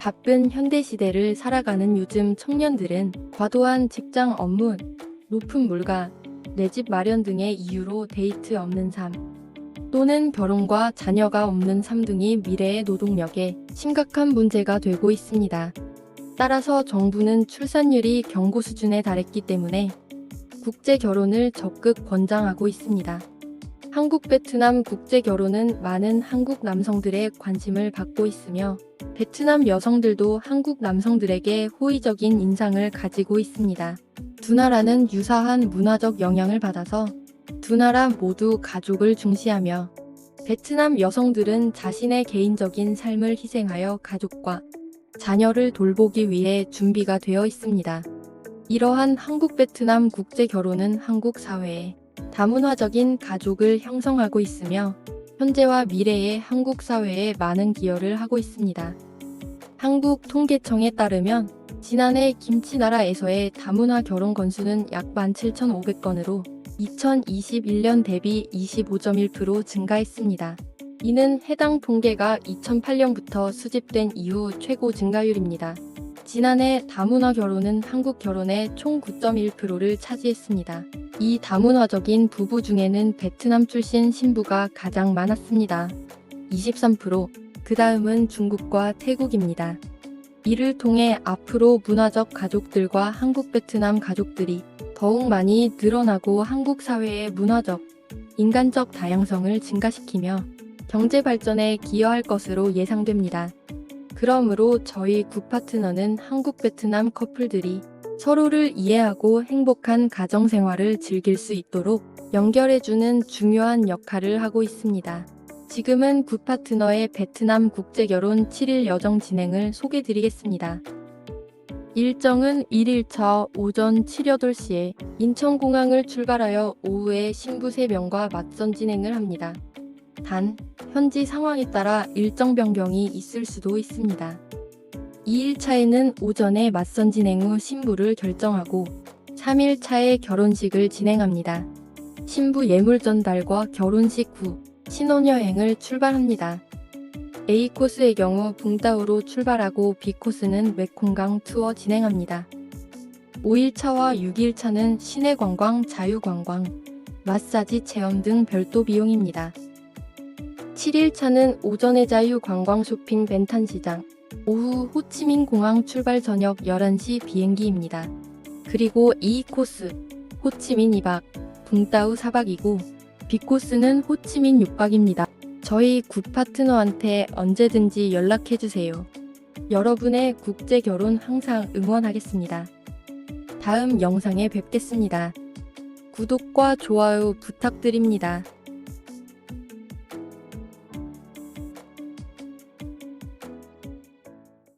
바쁜 현대시대를 살아가는 요즘 청년들은 과도한 직장 업무, 높은 물가, 내 집 마련 등의 이유로 데이트 없는 삶, 또는 결혼과 자녀가 없는 삶 등이 미래의 노동력에 심각한 문제가 되고 있습니다. 따라서 정부는 출산율이 경고 수준에 달했기 때문에 국제 결혼을 적극 권장하고 있습니다. 한국 베트남 국제 결혼은 많은 한국 남성들의 관심을 받고 있으며 베트남 여성들도 한국 남성들에게 호의적인 인상을 가지고 있습니다. 두 나라는 유사한 문화적 영향을 받아서 두 나라 모두 가족을 중시하며 베트남 여성들은 자신의 개인적인 삶을 희생하여 가족과 자녀를 돌보기 위해 준비가 되어 있습니다. 이러한 한국 베트남 국제 결혼은 한국 사회에 다문화적인 가족을 형성하고 있으며 현재와 미래의 한국 사회에 많은 기여를 하고 있습니다. 한국 통계청에 따르면 지난해 김치나라에서의 다문화 결혼 건수는 약 17,500건으로 2021년 대비 25.1% 증가했습니다. 이는 해당 통계가 2008년부터 수집된 이후 최고 증가율입니다. 지난해 다문화 결혼은 한국 결혼의 총 9.1%를 차지했습니다. 이 다문화적인 부부 중에는 베트남 출신 신부가 가장 많았습니다. 23%, 그 다음은 중국과 태국입니다. 이를 통해 앞으로 문화적 가족들과 한국 베트남 가족들이 더욱 많이 늘어나고 한국 사회의 문화적, 인간적 다양성을 증가시키며 경제 발전에 기여할 것으로 예상됩니다. 그러므로 저희 국파트너는 한국 베트남 커플들이 서로를 이해하고 행복한 가정 생활을 즐길 수 있도록 연결해주는 중요한 역할을 하고 있습니다. 지금은 굿파트너의 베트남 국제결혼 7일 여정 진행을 소개드리겠습니다. 일정은 1일차 오전 7, 8시에 인천공항을 출발하여 오후에 신부 3명과 맞선 진행을 합니다. 단, 현지 상황에 따라 일정 변경이 있을 수도 있습니다. 2일차에는 오전에 맞선 진행 후 신부를 결정하고 3일차에 결혼식을 진행합니다. 신부 예물 전달과 결혼식 후 신혼여행을 출발합니다. A코스의 경우 붕따오로 출발하고 B코스는 메콩강 투어 진행합니다. 5일차와 6일차는 시내 관광, 자유 관광, 마사지 체험 등 별도 비용입니다. 7일차는 오전에 자유 관광 쇼핑 벤탄 시장, 오후 호치민 공항 출발 저녁 11시 비행기입니다. 그리고 2 코스, 호치민 2박, 붕따우 4박이고, B코스는 호치민 6박입니다. 저희 국 파트너한테 언제든지 연락해주세요. 여러분의 국제 결혼 항상 응원하겠습니다. 다음 영상에 뵙겠습니다. 구독과 좋아요 부탁드립니다.